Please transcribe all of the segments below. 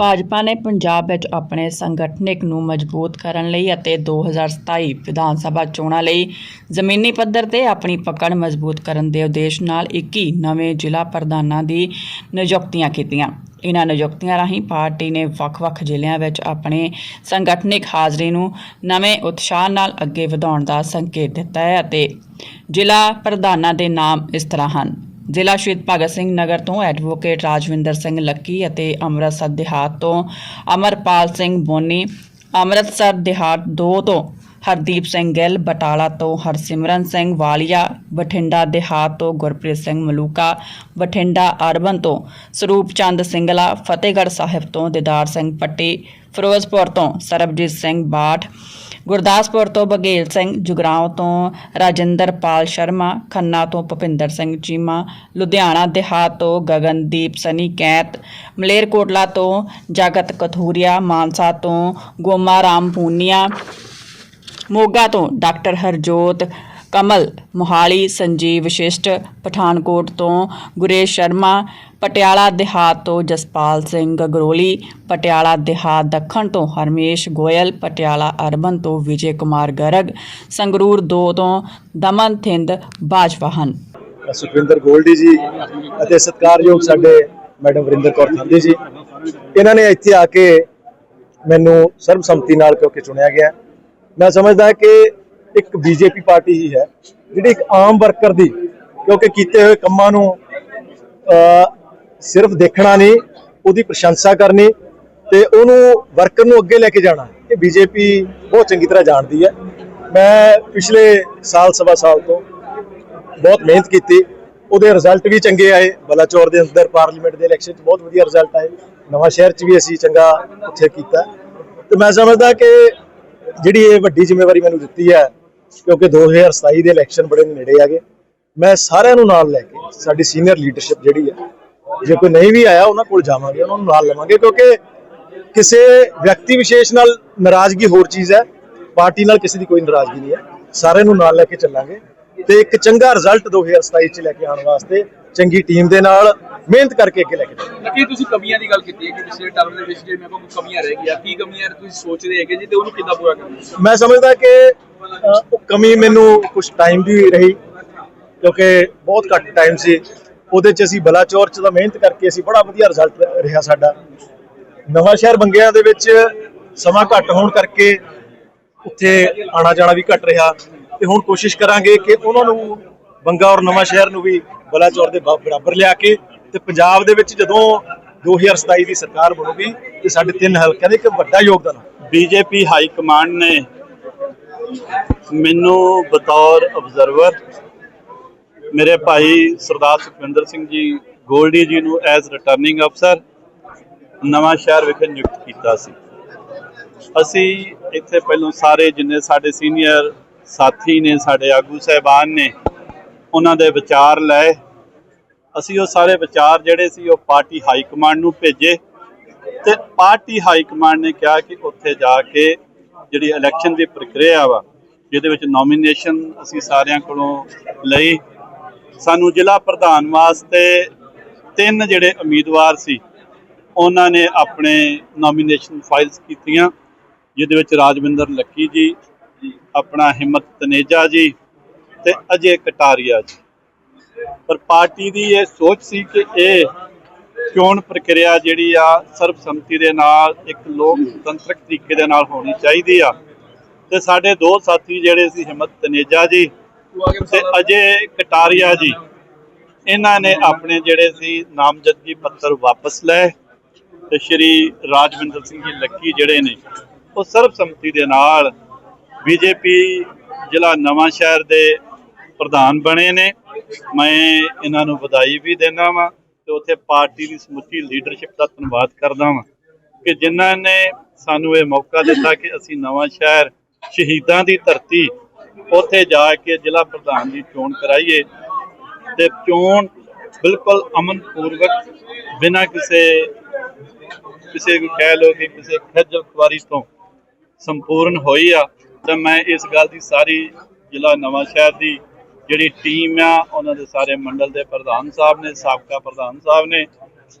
ਭਾਜਪਾ ਨੇ ਪੰਜਾਬ ਵਿੱਚ ਆਪਣੇ ਸੰਗਠਨਿਕ ਨੂੰ ਮਜ਼ਬੂਤ ਕਰਨ ਲਈ ਅਤੇ 2027 ਵਿਧਾਨ ਸਭਾ ਚੋਣਾਂ ਲਈ ਜ਼ਮੀਨੀ ਪੱਧਰ ਤੇ ਆਪਣੀ ਪਕੜ ਮਜ਼ਬੂਤ ਕਰਨ ਦੇ ਉਦੇਸ਼ ਨਾਲ 21 ਨਵੇਂ ਜ਼ਿਲ੍ਹਾ ਪ੍ਰਧਾਨਾਂ ਦੀ ਨਿਯੁਕਤੀਆਂ ਕੀਤੀਆਂ। ਇਹਨਾਂ ਨਿਯੁਕਤੀਆਂ ਰਾਹੀਂ ਪਾਰਟੀ ਨੇ ਵੱਖ-ਵੱਖ ਜ਼ਿਲ੍ਹਿਆਂ ਵਿੱਚ ਆਪਣੇ ਸੰਗਠਨਿਕ ਹਾਜ਼ਰੀ ਨੂੰ ਨਵੇਂ ਉਤਸ਼ਾਹ ਨਾਲ ਅੱਗੇ ਵਧਾਉਣ ਦਾ ਸੰਕੇਤ ਦਿੱਤਾ ਹੈ ਅਤੇ ਜ਼ਿਲ੍ਹਾ ਪ੍ਰਧਾਨਾਂ ਦੇ ਨਾਮ ਇਸ ਤਰ੍ਹਾਂ ਹਨ। ਜ਼ਿਲ੍ਹਾ ਸ਼ਹੀਦ ਭਗਤ ਸਿੰਘ ਨਗਰ ਤੋਂ ਐਡਵੋਕੇਟ ਰਾਜਵਿੰਦਰ ਸਿੰਘ ਲੱਕੀ ਅਤੇ ਅੰਮ੍ਰਿਤਸਰ ਦਿਹਾਤ ਤੋਂ ਅਮਰਪਾਲ ਸਿੰਘ ਬੋਨੀ, ਅੰਮ੍ਰਿਤਸਰ ਦਿਹਾਤ 2 ਤੋਂ ਹਰਦੀਪ ਸਿੰਘ ਗਿੱਲ, ਬਟਾਲਾ ਤੋਂ ਹਰਸਿਮਰਨ ਸਿੰਘ ਵਾਲੀਆ, ਬਠਿੰਡਾ ਦਿਹਾਤ ਤੋਂ ਗੁਰਪ੍ਰੀਤ ਸਿੰਘ ਮਲੂਕਾ, ਬਠਿੰਡਾ ਅਰਬਨ ਤੋਂ ਸਰੂਪ ਚੰਦ ਸਿੰਗਲਾ, ਫਤਿਹਗੜ੍ਹ ਸਾਹਿਬ ਤੋਂ ਦਿਦਾਰ ਸਿੰਘ ਪੱਟੀ, ਫਿਰੋਜ਼ਪੁਰ ਤੋਂ ਸਰਬਜੀਤ ਸਿੰਘ ਬਾਠ ਗੁਰਦਾਸਪੁਰ ਤੋਂ ਬਘੇਲ ਸਿੰਘ, ਜੁਗਰਾਉਂ ਤੋਂ ਰਾਜਿੰਦਰਪਾਲ ਸ਼ਰਮਾ, ਖੰਨਾ ਤੋਂ ਭੁਪਿੰਦਰ ਸਿੰਘ ਚੀਮਾ, ਲੁਧਿਆਣਾ, ਦਿਹਾਤ ਤੋਂ ਗਗਨਦੀਪ ਸਨੀ ਕੈਤ, ਮਲੇਰਕੋਟਲਾ ਤੋਂ ਜਗਤ ਕਥੂਰੀਆ, ਮਾਨਸਾ ਤੋਂ ਗੋਮਾ ਰਾਮ ਪੂਨੀਆ ਮੋਗਾ ਤੋਂ ਡਾਕਟਰ ਹਰਜੋਤ ਕਮਲ, ਮੋਹਾਲੀ, ਸੰਜੀਵ ਵਿਸ਼ਿਸ਼ਟ ਪਠਾਨਕੋਟ ਤੋਂ ਗੁਰੇਸ਼ ਸ਼ਰਮਾ, ਪਟਿਆਲਾ ਦਿਹਾਤ ਤੋਂ ਜਸਪਾਲ ਸਿੰਘ ਗਗਰੋਲੀ ਪਟਿਆਲਾ ਦਿਹਾਤ ਦੱਖਣ ਤੋਂ ਹਰਮੇਸ਼ ਗੋਇਲ, ਪਟਿਆਲਾ ਅਰਬਨ ਤੋਂ ਵਿਜੇ ਕੁਮਾਰ ਗਰਗ, ਸੰਗਰੂਰ 2 ਤੋਂ ਦਮਨ ਥਿੰਦ ਬਾਜਵਾ ਹਨ ਸੁਖਵਿੰਦਰ ਗੋਲਡੀ ਜੀ ਅਤੇ ਸਤਿਕਾਰਯੋਗ ਸਾਡੇ ਮੈਡਮ ਵਰਿੰਦਰ ਕੌਰ ਥਾਂਦੀ ਜੀ। ਇਹਨਾਂ ਨੇ ਇੱਥੇ ਆ ਕੇ ਮੈਨੂੰ ਸਰਬਸੰਮਤੀ ਨਾਲ ਕਿਉਂਕਿ ਚੁਣਿਆ ਗਿਆ। ਮੈਂ ਸਮਝਦਾ ਕਿ ਇੱਕ ਬੀਜੇਪੀ ਪਾਰਟੀ ਹੀ ਹੈ, ਜਿਹੜੀ ਇੱਕ ਆਮ ਵਰਕਰ ਦੀ, ਕਿਉਂਕਿ ਕੀਤੇ ਹੋਏ ਕੰਮਾਂ ਨੂੰ ਸਿਰਫ ਦੇਖਣਾ ਨਹੀਂ, ਉਹਦੀ ਪ੍ਰਸ਼ੰਸਾ ਕਰਨੀ ਤੇ ਉਹਨੂੰ ਵਰਕਰ ਨੂੰ ਅੱਗੇ ਲੈ ਕੇ ਜਾਣਾ, ਇਹ ਬੀਜੇਪੀ ਬਹੁਤ ਚੰਗੀ ਤਰ੍ਹਾਂ ਜਾਣਦੀ ਹੈ। ਮੈਂ ਪਿਛਲੇ ਸਾਲ, ਸਵਾ ਸਾਲ ਤੋਂ ਬਹੁਤ ਮਿਹਨਤ ਕੀਤੀ, ਉਹਦੇ ਰਿਜ਼ਲਟ ਵੀ ਚੰਗੇ ਆਏ, ਬਲਾਚੌਰ ਦੇ ਅੰਦਰ ਪਾਰਲੀਮੈਂਟ ਦੇ ਇਲੈਕਸ਼ਨ 'ਚ ਬਹੁਤ ਵਧੀਆ ਰਿਜ਼ਲਟ ਆਏ, ਨਵਾਂ ਸ਼ਹਿਰ 'ਚ ਵੀ ਅਸੀਂ ਚੰਗਾ ਉੱਥੇ ਕੀਤਾ। ਤੇ ਮੈਂ ਸਮਝਦਾ ਕਿ ਜਿਹੜੀ ਇਹ ਵੱਡੀ ਜ਼ਿੰਮੇਵਾਰੀ ਮੈਨੂੰ ਦਿੱਤੀ ਹੈ ਕਿਉਂਕਿ 2027 ਦੇ ਇਲੈਕਸ਼ਨ ਬੜੇ ਨੇੜੇ ਗਏ। ਮੈਂ ਸਾਰਿਆਂ ਨੂੰ ਨਾਲ ਲੈ ਕੇ, ਸਾਡੀ ਸੀਨੀਅਰ ਲੀਡਰਸ਼ਿਪ ਜਿਹੜੀ ਹੈ ਜੇ ਕੋਈ ਨਹੀਂ ਵੀ ਆਇਆ, ਉਹਨਾਂ ਕੋਲ ਜਾਵਾਂਗੇ, ਉਹਨਾਂ ਨੂੰ ਨਾਲ ਲਵਾਂਗੇ, ਕਿਉਂਕਿ ਕਿਸੇ ਵਿਅਕਤੀ ਵਿਸ਼ੇਸ਼ ਨਾਲ ਨਾਰਾਜ਼ਗੀ ਹੋਰ ਚੀਜ਼ ਹੈ, ਪਾਰਟੀ ਨਾਲ ਕਿਸੇ ਦੀ ਕੋਈ ਨਾਰਾਜ਼ਗੀ ਨਹੀਂ ਹੈ, ਸਾਰਿਆਂ ਨੂੰ ਨਾਲ ਲੈ ਕੇ ਚੱਲਾਂਗੇ। ਤੇ ਇੱਕ ਚੰਗਾ ਰਿਜ਼ਲਟ 2027 ਚ ਲੈ ਕੇ ਆਉਣ ਵਾਸਤੇ, ਚੰਗੀ ਟੀਮ ਦੇ ਨਾਲ ਮਿਹਨਤ ਕਰਕੇ ਅੱਗੇ ਲੈ ਕੇ ਜਾਵਾਂਗੇ ਲੱਕੀ ਤੁਸੀਂ ਕਮੀਆਂ ਦੀ ਗੱਲ ਕੀਤੀ ਹੈ ਕਿ ਪਿਛਲੇ ਟਰਮ ਦੇ ਵਿੱਚ ਜੇ ਮੇਰੇ ਕੋਲ ਕਮੀਆਂ ਰਹਿ ਗਈਆਂ ਕੀ ਕਮੀਆਂ ਤੁਸੀਂ ਸੋਚਦੇ ਹੈਗੇ ਜੀ ਤੇ ਉਹਨੂੰ ਕਿੱਦਾਂ ਪੂਰਾ ਕਰਨਾ? ਮੈਂ ਸਮਝਦਾ ਕਿ ਉਹ ਕਮੀ ਮੈਨੂੰ ਕੁਝ ਟਾਈਮ ਦੀ ਰਹੀ ਕਿਉਂਕਿ ਬਹੁਤ ਘੱਟ ਟਾਈਮ ਸੀ। ਉਹਦੇ ਚ ਅਸੀਂ ਬਲਾਚੌਰ ਚ ਤਾਂ ਮਿਹਨਤ ਕਰਕੇ ਅਸੀਂ ਬੜਾ ਵਧੀਆ ਰਿਜ਼ਲਟ ਰਿਹਾ ਸਾਡਾ। ਨਵਾਂ ਸ਼ਹਿਰ ਬੰਗਿਆਂ ਦੇ ਵਿੱਚ ਸਮਾਂ ਘੱਟ ਹੋਣ ਕਰਕੇ ਉੱਥੇ ਆਣਾ ਜਾਣਾ ਵੀ ਘੱਟ ਰਿਹਾ। ਤੇ ਹੁਣ ਕੋਸ਼ਿਸ਼ ਕਰਾਂਗੇ ਕਿ ਉਹਨਾਂ ਨੂੰ ਬੰਗਾ ਔਰ ਨਵਾਂ ਸ਼ਹਿਰ ਨੂੰ ਵੀ ਬਲਾਚੌਰ ਦੇ ਬਰਾਬਰ ਲਿਆ ਕੇ ਤੇ ਪੰਜਾਬ ਦੇ ਵਿੱਚ ਜਦੋਂ 2027 ਦੀ ਸਰਕਾਰ ਬਣੂਗੀ ਤੇ ਸਾਡੇ ਤਿੰਨ ਹਲਕਿਆਂ ਦੇ ਇੱਕ ਵੱਡਾ ਯੋਗਦਾਨ ਹੋਊਗਾ। ਬੀਜੇਪੀ ਹਾਈ ਕਮਾਂਡ ਨੇ ਮੈਨੂੰ ਬਤੌਰ ਅਬਜ਼ਰਵਰ ਮੇਰੇ ਭਾਈ ਸਰਦਾਰ ਸੁਖਵਿੰਦਰ ਸਿੰਘ ਜੀ ਗੋਲਡੀ ਜੀ ਨੂੰ ਐਜ਼ ਰਿਟਰਨਿੰਗ ਅਫਸਰ ਨਵਾਂ ਸ਼ਹਿਰ ਵਿਖੇ ਨਿਯੁਕਤ ਕੀਤਾ ਸੀ ਅਸੀਂ ਇੱਥੇ ਪਹਿਲਾਂ ਸਾਰੇ ਜਿੰਨੇ ਸਾਡੇ ਸੀਨੀਅਰ ਸਾਥੀ ਨੇ, ਸਾਡੇ ਆਗੂ ਸਹਿਬਾਨ ਨੇ, ਉਹਨਾਂ ਦੇ ਵਿਚਾਰ ਲਏ ਅਸੀਂ ਉਹ ਸਾਰੇ ਵਿਚਾਰ ਜਿਹੜੇ ਸੀ ਉਹ ਪਾਰਟੀ ਹਾਈ ਕਮਾਂਡ ਨੂੰ ਭੇਜੇ ਤੇ ਪਾਰਟੀ ਹਾਈ ਕਮਾਂਡ ਨੇ ਕਿਹਾ ਕਿ ਉੱਥੇ ਜਾ ਕੇ ਜਿਹੜੀ ਇਲੈਕਸ਼ਨ ਦੀ ਪ੍ਰਕਿਰਿਆ ਵਾ, ਜਿਹਦੇ ਵਿੱਚ ਨੋਮੀਨੇਸ਼ਨ ਅਸੀਂ ਸਾਰਿਆਂ ਕੋਲੋਂ ਲਈ। ਸਾਨੂੰ ਜ਼ਿਲ੍ਹਾ ਪ੍ਰਧਾਨ ਵਾਸਤੇ ਤਿੰਨ ਜਿਹੜੇ ਉਮੀਦਵਾਰ ਸੀ, ਉਹਨਾਂ ਨੇ ਆਪਣੇ ਨੋਮੀਨੇਸ਼ਨ ਫਾਈਲਸ ਕੀਤੀਆਂ, ਜਿਹਦੇ ਵਿੱਚ ਰਾਜਵਿੰਦਰ ਲੱਕੀ ਜੀ, ਆਪਣਾ ਹਿੰਮਤ ਤਨੇਜਾ ਜੀ ਤੇ ਅਜੇ ਕਟਾਰੀਆ ਜੀ। ਪਰ ਪਾਰਟੀ ਦੀ ਇਹ ਸੋਚ ਸੀ ਕਿ ਇਹ ਚੋਣ ਪ੍ਰਕਿਰਿਆ ਜਿਹੜੀ ਆ ਸਰਬਸੰਮਤੀ ਦੇ ਨਾਲ ਇੱਕ ਲੋਕਤੰਤਰਕ ਤਰੀਕੇ ਦੇ ਨਾਲ ਹੋਣੀ ਚਾਹੀਦੀ ਆ। ਤੇ ਸਾਡੇ ਦੋ ਸਾਥੀ ਜਿਹੜੇ ਸੀ, ਹਿੰਮਤ ਤਨੇਜਾ ਜੀ ਤੇ ਅਜੇ ਕਟਾਰੀਆ ਜੀ, ਇਹਨਾਂ ਨੇ ਆਪਣੇ ਜਿਹੜੇ ਸੀ ਨਾਮਜ਼ਦਗੀ ਪੱਤਰ ਵਾਪਸ ਲਏ ਤੇ ਸ਼੍ਰੀ ਰਾਜਵਿੰਦਰ ਸਿੰਘ ਜੀ ਲੱਕੀ ਜਿਹੜੇ ਨੇ, ਉਹ ਸਰਬਸੰਮਤੀ ਦੇ ਨਾਲ ਬੀਜੇਪੀ ਜ਼ਿਲ੍ਹਾ ਨਵਾਂ ਸ਼ਹਿਰ ਦੇ ਪ੍ਰਧਾਨ ਬਣੇ ਨੇ। ਮੈਂ ਇਹਨਾਂ ਨੂੰ ਵਧਾਈ ਵੀ ਦੇਣਾ ਵਾਂ ਤੇ ਉੱਥੇ ਪਾਰਟੀ ਦੀ ਸਮੁੱਚੀ ਲੀਡਰਸ਼ਿਪ ਦਾ ਧੰਨਵਾਦ ਕਰਦਾ ਵਾਂ ਕਿ ਜਿਨ੍ਹਾਂ ਨੇ ਸਾਨੂੰ ਇਹ ਮੌਕਾ ਦਿੱਤਾ ਕਿ ਅਸੀਂ ਨਵਾਂ ਸ਼ਹਿਰ ਸ਼ਹੀਦਾਂ ਦੀ ਧਰਤੀ ਉੱਥੇ ਜਾ ਕੇ ਜ਼ਿਲ੍ਹਾ ਪ੍ਰਧਾਨ ਦੀ ਚੋਣ ਕਰਾਈਏ ਤੇ ਚੋਣ ਬਿਲਕੁਲ ਅਮਨ ਪੂਰਵਕ ਬਿਨਾਂ ਕਿਸੇ ਕਿਸੇ ਨੂੰ ਕਹਿ ਲੋ ਕਿ ਕਿਸੇ ਖੱਜਲ ਖੁਆਰੀ ਤੋਂ ਸੰਪੂਰਨ ਹੋਈ ਆ। ਤਾਂ ਮੈਂ ਇਸ ਗੱਲ ਦੀ ਸਾਰੀ ਜ਼ਿਲ੍ਹਾ ਨਵਾਂ ਸ਼ਹਿਰ ਦੀ ਜਿਹੜੀ ਟੀਮ ਆ ਉਹਨਾਂ ਦੇ ਸਾਰੇ ਮੰਡਲ ਦੇ ਪ੍ਰਧਾਨ ਸਾਹਿਬ ਨੇ ਸਾਬਕਾ ਪ੍ਰਧਾਨ ਸਾਹਿਬ ਨੇ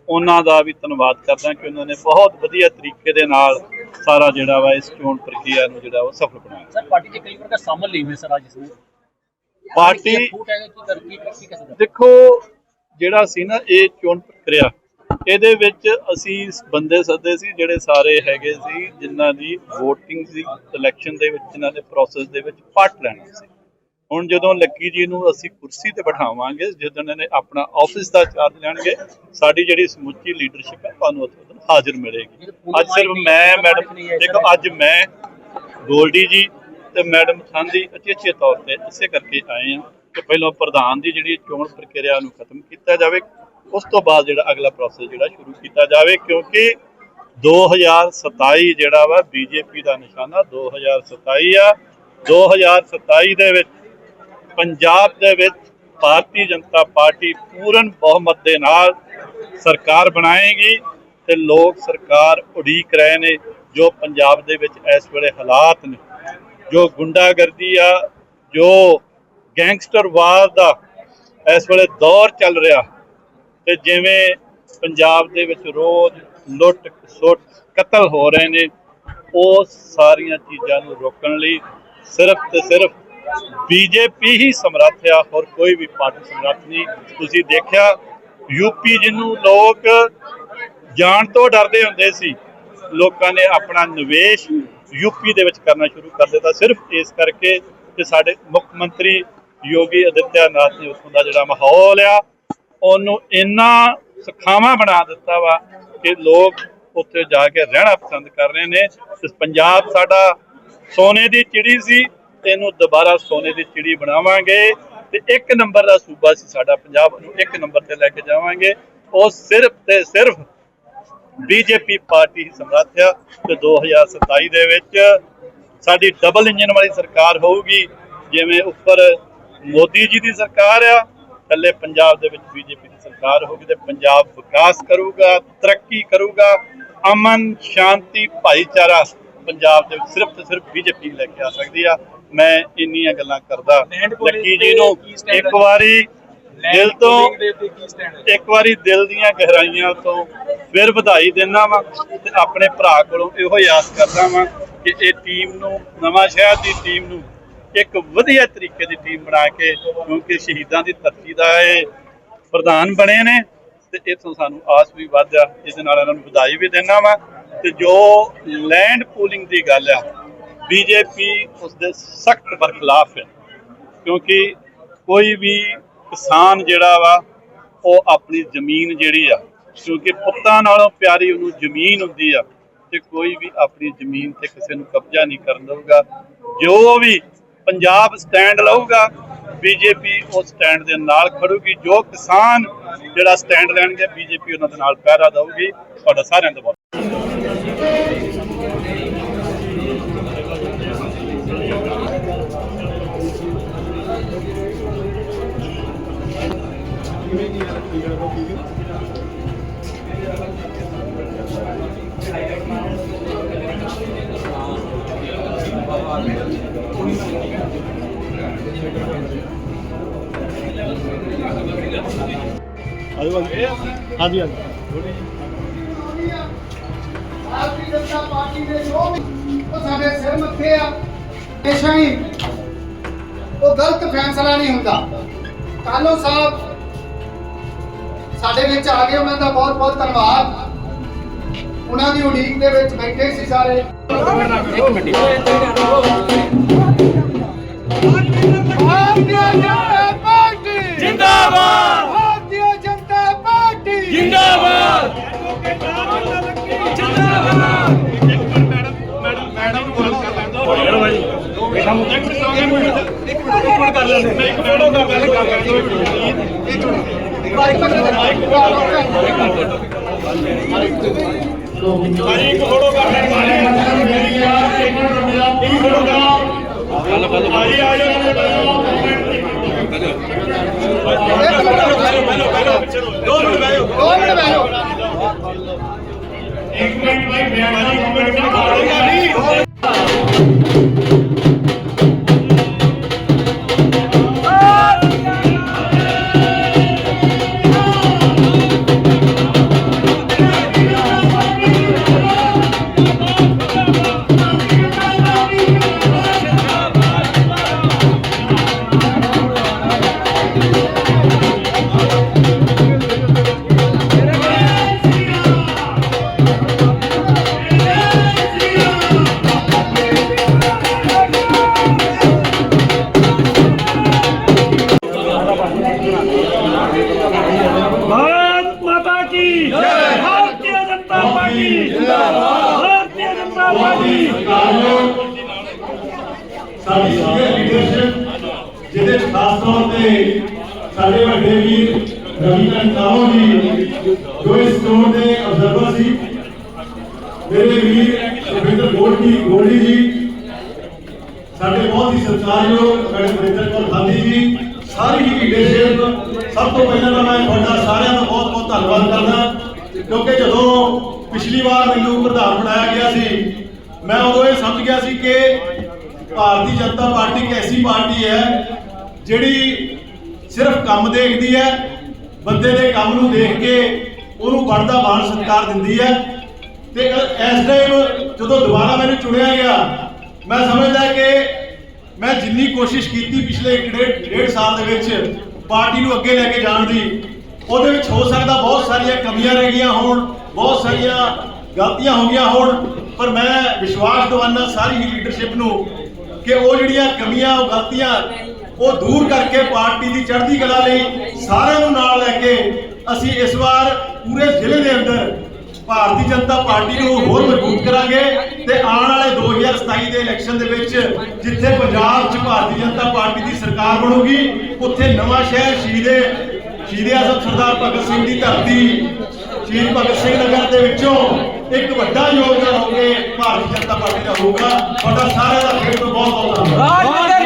ਉਹਨਾਂ ਦਾ ਵੀ ਧੰਨਵਾਦ ਕਰਦਾ ਕਿ ਉਹਨਾਂ ਨੇ ਬਹੁਤ ਵਧੀਆ ਤਰੀਕੇ ਦੇ ਨਾਲ ਸਾਰਾ ਜਿਹੜਾ ਵਾ ਇਸ ਚੋਣ ਪ੍ਰਕਿਰਿਆ ਨੂੰ ਜਿਹੜਾ ਉਹ ਸਫਲ ਬਣਾਇਆ। ਸਰ ਪਾਰਟੀ ਦੇ ਕਈ ਪ੍ਰਕਾਰ ਸਾਹਮਣੇ ਲਈ ਹੋਏ ਸਰ ਅੱਜ ਇਸ ਪਾਰਟੀ ਦੇਖੋ ਜਿਹੜਾ ਸੀ ਨਾ ਇਹ ਚੋਣ ਪ੍ਰਕਿਰਿਆ ਇਹਦੇ ਵਿੱਚ ਅਸੀਂ ਬੰਦੇ ਸੱਦੇ ਸੀ ਜਿਹੜੇ ਸਾਰੇ ਹੈਗੇ ਸੀ ਜਿਨ੍ਹਾਂ ਦੀ VOTING ਦੀ ਇਲੈਕਸ਼ਨ ਦੇ ਵਿੱਚ ਜਿਨ੍ਹਾਂ ਦੇ ਪ੍ਰੋਸੈਸ ਦੇ ਵਿੱਚ ਪਾਰਟ ਲੈਣਾ ਸੀ। ਹੁਣ ਜਦੋਂ ਲੱਕੀ ਜੀ ਨੂੰ ਅਸੀਂ ਕੁਰਸੀ ਤੇ ਬਿਠਾਵਾਂਗੇ ਜਦੋਂ ਇਹਨਾਂ ਨੇ ਆਪਣਾ ਆਫਿਸ ਦਾ ਚਾਰਜ ਲੈਣਗੇ ਸਾਡੀ ਜਿਹੜੀ ਸਮੁੱਚੀ ਲੀਡਰਸ਼ਿਪ ਹੈ ਤੁਹਾਨੂੰ ਉੱਥੇ ਹਾਜ਼ਰ ਮਿਲੇਗੀ। ਅੱਜ ਸਿਰਫ ਮੈਂ ਮੈਡਮ ਦੇਖੋ ਅੱਜ ਮੈਂ ਗੋਲਡੀ ਜੀ ਤੇ ਮੈਡਮ ਸੰਧੀ ਅਚੇਚੇ ਤੌਰ ਤੇ ਇਸੇ ਕਰਕੇ ਆਏ ਆ ਕਿ ਪਹਿਲਾਂ ਪ੍ਰਧਾਨ ਦੀ ਜਿਹੜੀ ਚੋਣ ਪ੍ਰਕਿਰਿਆ ਨੂੰ ਖਤਮ ਕੀਤਾ ਜਾਵੇ ਉਸ ਤੋਂ ਬਾਅਦ ਜਿਹੜਾ ਅਗਲਾ ਪ੍ਰੋਸੈਸ ਜਿਹੜਾ ਸ਼ੁਰੂ ਕੀਤਾ ਜਾਵੇ ਕਿਉਂਕਿ 2027 ਜਿਹੜਾ ਵਾ ਬੀਜੇਪੀ ਦਾ ਨਿਸ਼ਾਨਾ 2027 ਆ 2027 ਦੇ ਵਿੱਚ ਪੰਜਾਬ ਦੇ ਵਿੱਚ ਭਾਰਤੀ ਜਨਤਾ ਪਾਰਟੀ ਪੂਰਨ ਬਹੁਮਤ ਦੇ ਨਾਲ ਸਰਕਾਰ ਬਣਾਏਗੀ ਤੇ ਲੋਕ ਸਰਕਾਰ ਉਡੀਕ ਰਹੇ ਨੇ ਜੋ ਪੰਜਾਬ ਦੇ ਵਿੱਚ ਇਸ ਵੇਲੇ ਹਾਲਾਤ ਨੇ। ਜੋ ਗੁੰਡਾਗਰਦੀ ਆ, ਜੋ ਗੈਂਗਸਟਰਵਾਦ ਦਾ ਇਸ ਵੇਲੇ ਦੌਰ ਚੱਲ ਰਿਹਾ ਤੇ ਜਿਵੇਂ ਪੰਜਾਬ ਦੇ ਵਿੱਚ ਰੋਜ਼ ਲੁੱਟ ਸੁੱਟ ਕਤਲ ਹੋ ਰਹੇ ਨੇ, ਉਹ ਸਾਰੀਆਂ ਚੀਜ਼ਾਂ ਨੂੰ ਰੋਕਣ ਲਈ ਸਿਰਫ ਤੇ ਸਿਰਫ ਬੀਜੇਪੀ ਹੀ ਸਮਰੱਥ ਆ, ਹੋਰ ਕੋਈ ਵੀ ਪਾਰਟੀ ਸਮਰੱਥ ਨਹੀਂ। ਤੁਸੀਂ ਦੇਖਿਆ ਯੂਪੀ ਜਿਹਨੂੰ ਲੋਕ ਜਾਣ ਤੋਂ ਡਰਦੇ ਹੁੰਦੇ ਸੀ, ਲੋਕਾਂ ਨੇ ਆਪਣਾ ਨਿਵੇਸ਼ ਯੂਪੀ ਦੇ ਵਿੱਚ ਕਰਨਾ ਸ਼ੁਰੂ ਕਰ ਦਿੱਤਾ। ਸਿਰਫ ਇਸ ਕਰਕੇ ਕਿ ਸਾਡੇ ਮੁੱਖ ਮੰਤਰੀ ਯੋਗੀ ਆਦਿੱਤਿਆਨਾਥ ਨੇ ਉੱਥੋਂ ਦਾ ਜਿਹੜਾ ਮਾਹੌਲ ਆ, ਉਹਨੂੰ ਇੰਨਾ ਸੁਖਾਵਾਂ ਬਣਾ ਦਿੱਤਾ ਵਾ ਕਿ ਲੋਕ ਉੱਥੇ ਜਾ ਕੇ ਰਹਿਣਾ ਪਸੰਦ ਕਰ ਰਹੇ ਨੇ। ਤੇ ਪੰਜਾਬ ਸਾਡਾ ਸੋਨੇ ਦੀ ਚਿੜੀ ਸੀ ਤੇ ਇਹਨੂੰ ਦੁਬਾਰਾ ਸੋਨੇ ਦੀ ਚਿੜੀ ਬਣਾਵਾਂਗੇ ਤੇ ਇੱਕ ਨੰਬਰ ਦਾ ਸੂਬਾ ਸੀ ਸਾਡਾ ਪੰਜਾਬ ਨੂੰ ਇੱਕ ਨੰਬਰ ਤੇ ਲੈ ਕੇ ਜਾਵਾਂਗੇ। ਉਹ ਸਿਰਫ ਤੇ ਸਿਰਫ ਬੀਜੇਪੀ ਪਾਰਟੀ ਹੀ ਸਮਰੱਥ ਆ ਤੇ 2027 ਦੇ ਵਿੱਚ ਸਾਡੀ ਡਬਲ ਇੰਜਨ ਵਾਲੀ ਸਰਕਾਰ ਹੋਊਗੀ, ਜਿਵੇਂ ਉੱਪਰ ਮੋਦੀ ਜੀ ਦੀ ਸਰਕਾਰ ਆ, ਥੱਲੇ ਪੰਜਾਬ ਦੇ ਵਿੱਚ ਬੀਜੇਪੀ ਦੀ ਸਰਕਾਰ ਹੋਊਗੀ ਤੇ ਪੰਜਾਬ ਵਿਕਾਸ ਕਰੂਗਾ, ਤਰੱਕੀ ਕਰੂਗਾ, ਅਮਨ, ਸ਼ਾਂਤੀ, ਭਾਈਚਾਰਾ ਪੰਜਾਬ ਦੇ ਸਿਰਫ ਤੇ ਸਿਰਫ ਬੀਜੇਪੀ ਲੈ ਕੇ ਆ ਸਕਦੀ ਆ। ਮੈਂ ਇੰਨੀਆਂ ਗੱਲਾਂ ਕਰਦਾ ਲੱਕੀ ਜੀ ਨੂੰ ਇੱਕ? ਵਾਰੀ ਦਿਲ ਤੋਂ? ਇੱਕ ਵਾਰੀ ਦਿਲ ਦੀਆਂ ਗਹਿਰਾਈਆਂ ਤੋਂ ਫਿਰ ਵਧਾਈ ਦਿੰਦਾ ਵਾਂ ਤੇ ਆਪਣੇ ਭਰਾ ਕੋਲੋਂ ਇਹੋ ਆਸ ਕਰਦਾ ਵਾਂ ਕਿ ਇਹ ਟੀਮ ਨੂੰ ਨਵਾਂ ਸ਼ਹਿਰ ਦੀ ਟੀਮ ਨੂੰ ਇੱਕ ਵਧੀਆ ਤਰੀਕੇ ਦੀ ਟੀਮ ਬਣਾ ਕੇ ਕਿਉਂਕਿ ਸ਼ਹੀਦਾਂ ਦੀ ਧਰਤੀ ਦਾ ਇਹ ਪ੍ਰਧਾਨ ਬਣੇ ਨੇ ਤੇ ਇਥੋਂ ਸਾਨੂੰ ਆਸ ਵੀ ਵੱਧ ਆ ਇਸ ਨਾਲ ਇਹਨਾਂ ਨੂੰ ਵਧਾਈ ਵੀ ਦੇਣਾ ਵਾਂ ਤੇ ਜੋ ਲੈਂਡ ਪੂਲਿੰਗ ਦੀ ਗੱਲ ਆ ਬੀਜੇਪੀ ਉਸ ਦੇ ਸਖਤ ਬਰਖਲਾਫ ਹੈ। ਕਿਉਂਕਿ ਕੋਈ ਵੀ ਕਿਸਾਨ ਜਿਹੜਾ ਵਾ, ਉਹ ਆਪਣੀ ਜ਼ਮੀਨ ਜਿਹੜੀ ਆ, ਕਿਉਂਕਿ ਪੁੱਤਾਂ ਨਾਲੋਂ ਪਿਆਰੀ ਉਹਨੂੰ ਜ਼ਮੀਨ ਹੁੰਦੀ ਆ ਤੇ ਕੋਈ ਵੀ ਆਪਣੀ ਜ਼ਮੀਨ ਤੇ ਕਿਸੇ ਨੂੰ ਕਬਜ਼ਾ ਨਹੀਂ ਕਰਨ ਦਊਗਾ। ਜੋ ਵੀ ਪੰਜਾਬ ਸਟੈਂਡ ਲਊਗਾ ਬੀਜੇਪੀ ਉਸ ਸਟੈਂਡ ਦੇ ਨਾਲ ਖੜੂਗੀ। ਜੋ ਕਿਸਾਨ ਜਿਹੜਾ ਸਟੈਂਡ ਲੈਣਗੇ ਬੀਜੇਪੀ ਉਹਨਾਂ ਦੇ ਨਾਲ ਪਹਿਰਾ ਦੇਊਗੀ। ਤੁਹਾਡਾ ਸਾਰਿਆਂ ਦਾ ਬਹੁਤ ਭਾਰਤੀ ਜਨਤਾ ਪਾਰਟੀ ਦੇ ਜੋ ਵੀ ਉਹ ਸਾਡੇ ਸਿਰ ਮੱਥੇ ਆ। ਹਮੇਸ਼ਾ ਹੀ ਉਹ ਗਲਤ ਫੈਸਲਾ ਨਹੀਂ ਹੁੰਦਾ। ਕਾਲੋ ਸਾਹਿਬ ਸਾਡੇ ਵਿੱਚ ਆ ਗਏ ਉਹਨਾਂ ਦਾ ਬਹੁਤ ਬਹੁਤ ਧੰਨਵਾਦ ਉਹਨਾਂ ਦੀ ਉਡੀਕ ਦੇ ਵਿੱਚ ਬੈਠੇ ਸੀ ਸਾਰੇ ਭਾਰਤੀ ਜਨਤਾ ਪਾਰਟੀ ਜਿੰਦਾਬਾਦ ਭਾਰਤੀ ਜਨਤਾ ਪਾਰਟੀ ਦੋ ਮਿੰਟ ਬਹਿ ਜਾਓ ਬਹੁਤ ਹੀ ਸਤਿਕਾਰਯੋਗ ਸਾਡੀ ਸੀਨੀਅਰ ਲੀਡਰਸ਼ਿਪ ਜਿਹਦੇ ਖਾਸ ਤੌਰ ਤੇ ਸਾਡੇ ਵੱਡੇ ਵੀਰ ਰਵੀ ਕੰਤਾਓ ਜੀ, ਜੋ ਇਸ ਸਟੋਰ ਦੇ ਅਬਜ਼ਰਵਰ ਸੀ। ਮੇਰੇ ਵੀਰ ਰਵਿੰਦਰ ਗੋਲਡੀ ਗੋਲਡੀ ਜੀ, ਸਾਡੇ ਬਹੁਤ ਹੀ ਸਤਿਕਾਰਯੋਗ ਮੈਡਮ ਵਰਿੰਦਰ ਕੌਰ ਗਾਂਧੀ ਜੀ, ਸਾਰੀ ਹੀ ਲੀਡਰਸ਼ਿਪ ਸਭ ਤੋਂ ਪਹਿਲਾਂ ਤਾਂ ਮੈਂ ਤੁਹਾਡਾ ਸਾਰਿਆਂ ਦਾ ਬਹੁਤ ਬਹੁਤ ਧੰਨਵਾਦ ਕਰਦਾ, ਕਿਉਂਕਿ ਜਦੋਂ ਪਿਛਲੀ ਵਾਰ ਮੈਨੂੰ ਪ੍ਰਧਾਨ ਬਣਾਇਆ ਗਿਆ ਸੀ ਮੈਂ ਉਦੋਂ ਇਹ ਸਮਝ ਗਿਆ ਸੀ ਕਿ ਭਾਰਤੀ ਜਨਤਾ ਪਾਰਟੀ ਇੱਕ ਐਸੀ ਪਾਰਟੀ ਹੈ ਜਿਹੜੀ ਸਿਰਫ ਕੰਮ ਦੇਖਦੀ ਹੈ, ਬੰਦੇ ਦੇ ਕੰਮ ਨੂੰ ਦੇਖ ਕੇ ਉਹਨੂੰ ਬਣਦਾ ਮਾਣ ਸਤਿਕਾਰ ਦਿੰਦੀ ਹੈ। ਤੇ ਇਸ ਟਾਈਮ ਜਦੋਂ ਦੁਬਾਰਾ ਮੈਨੂੰ ਚੁਣਿਆ ਗਿਆ, ਮੈਂ ਸਮਝਦਾ ਕਿ ਮੈਂ ਜਿੰਨੀ ਕੋਸ਼ਿਸ਼ ਕੀਤੀ ਪਿਛਲੇ ਇੱਕ ਡੇਢ ਡੇਢ ਸਾਲ ਦੇ ਵਿੱਚ ਪਾਰਟੀ ਨੂੰ ਅੱਗੇ ਲੈ ਕੇ ਜਾਣ ਦੀ, ਉਹਦੇ ਵਿੱਚ ਹੋ ਸਕਦਾ ਬਹੁਤ ਸਾਰੀਆਂ ਕਮੀਆਂ ਰਹਿ ਗਈਆਂ ਹੋਣ, ਬਹੁਤ ਸਾਰੀਆਂ ਗਲਤੀਆਂ ਹੋ ਗਈਆਂ ਹੋਣ। ਪਰ ਮੈਂ ਵਿਸ਼ਵਾਸ ਦਿਵਾਨਾ ਸਾਰੀ ਹੀ ਲੀਡਰਸ਼ਿਪ ਨੂੰ ਕਿ ਉਹ ਜਿਹੜੀਆਂ ਕਮੀਆਂ, ਉਹ ਗਲਤੀਆਂ, ਉਹ ਦੂਰ ਕਰਕੇ ਪਾਰਟੀ ਦੀ ਚੜ੍ਹਦੀ ਕਲਾ ਲਈ ਸਾਰਿਆਂ ਨੂੰ ਨਾਲ ਲੈ ਕੇ ਅਸੀਂ ਇਸ ਵਾਰ ਪੂਰੇ ਜ਼ਿਲ੍ਹੇ ਦੇ ਅੰਦਰ ਭਾਰਤੀ ਜਨਤਾ ਪਾਰਟੀ ਨੂੰ ਹੋਰ ਮਜ਼ਬੂਤ ਕਰਾਂਗੇ ਤੇ ਆਉਣ ਵਾਲੇ 2027 ਦੇ ਇਲੈਕਸ਼ਨ ਦੇ ਵਿੱਚ ਜਿੱਥੇ ਪੰਜਾਬ 'ਚ ਭਾਰਤੀ ਜਨਤਾ ਪਾਰਟੀ ਦੀ ਸਰਕਾਰ ਬਣੂਗੀ, ਉੱਥੇ ਨਵਾਂ ਸ਼ਹਿਰ ਸ਼ਹੀਦੇ ਸ਼ਹੀਦੇ ਆਜ਼ਮ ਸਰਦਾਰ ਭਗਤ ਸਿੰਘ ਦੀ ਧਰਤੀ ਸ਼ਹੀਦ ਭਗਤ ਸਿੰਘ ਨਗਰ ਦੇ ਵਿੱਚੋਂ ਇੱਕ ਵੱਡਾ ਯੋਗਦਾਨ ਹੋ ਕੇ ਭਾਰਤੀ ਜਨਤਾ ਪਾਰਟੀ ਦਾ ਹੋਊਗਾ। ਤੁਹਾਡਾ ਸਾਰਿਆਂ ਦਾ ਫਿਰ ਤੋਂ ਬਹੁਤ ਬਹੁਤ ਧੰਨਵਾਦ।